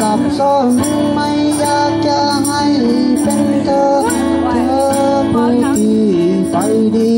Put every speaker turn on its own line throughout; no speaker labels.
สับสนไม่อยากจะให้เป็นเธอเธอไปที่ไปดี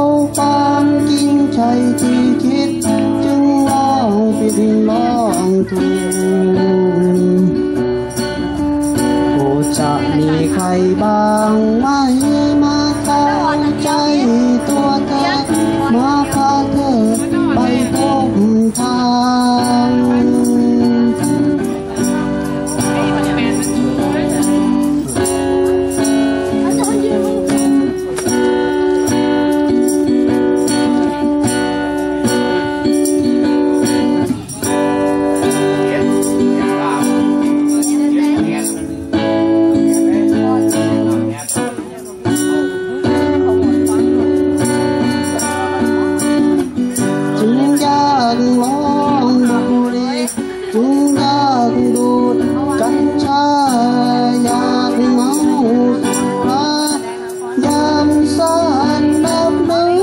เขาปานจริงใจที่คิด จึงว่างปิดน้องทูโจะมีใครบ้างไหม ăn món đồ đi chúng ta cha nhà cùng máu ra xa đáp đấy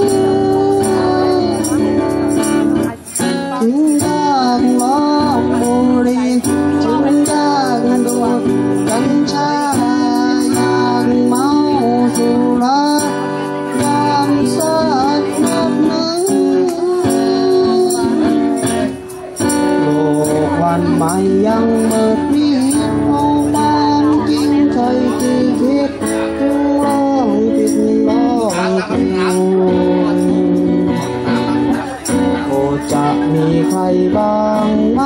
านม่ยังเมื่อปีเอาบ้านกินใจที่คิดถึงติดลอยติวโอจะมีใครบ้างไหม